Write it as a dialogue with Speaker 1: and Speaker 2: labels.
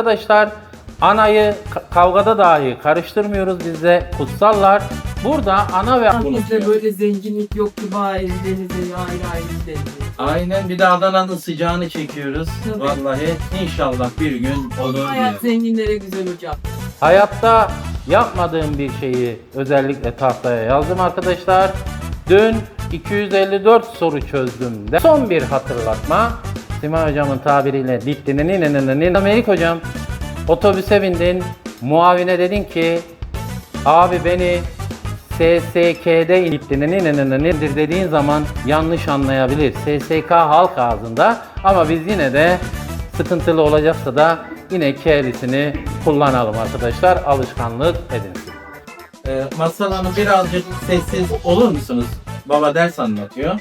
Speaker 1: Arkadaşlar anayı ka- kavgada dahi karıştırmıyoruz bizde kutsallar. Burada ana ve
Speaker 2: Bizde böyle zenginlik yok ki bari denize ayrı ayrı denize.
Speaker 3: Aynen bir de Adana'nın sıcağını çekiyoruz.
Speaker 2: Tabii.
Speaker 3: Vallahi inşallah bir gün olur
Speaker 2: Hayat
Speaker 3: diye.
Speaker 2: zenginlere güzel hocam.
Speaker 1: hayatta yapmadığım bir şeyi özellikle tahtaya yazdım arkadaşlar. Dün 254 soru çözdüm. de. Son bir hatırlatma. Sima hocamın tabiriyle dittininin Amerik hocam otobüse bindin. Muavine dedin ki abi beni SSK'de indir dediğin zaman yanlış anlayabilir. SSK halk ağzında ama biz yine de sıkıntılı olacaksa da yine K'lisini kullanalım arkadaşlar. Alışkanlık edin.
Speaker 3: Ee, Masal Hanım birazcık sessiz olur musunuz? Baba ders anlatıyor.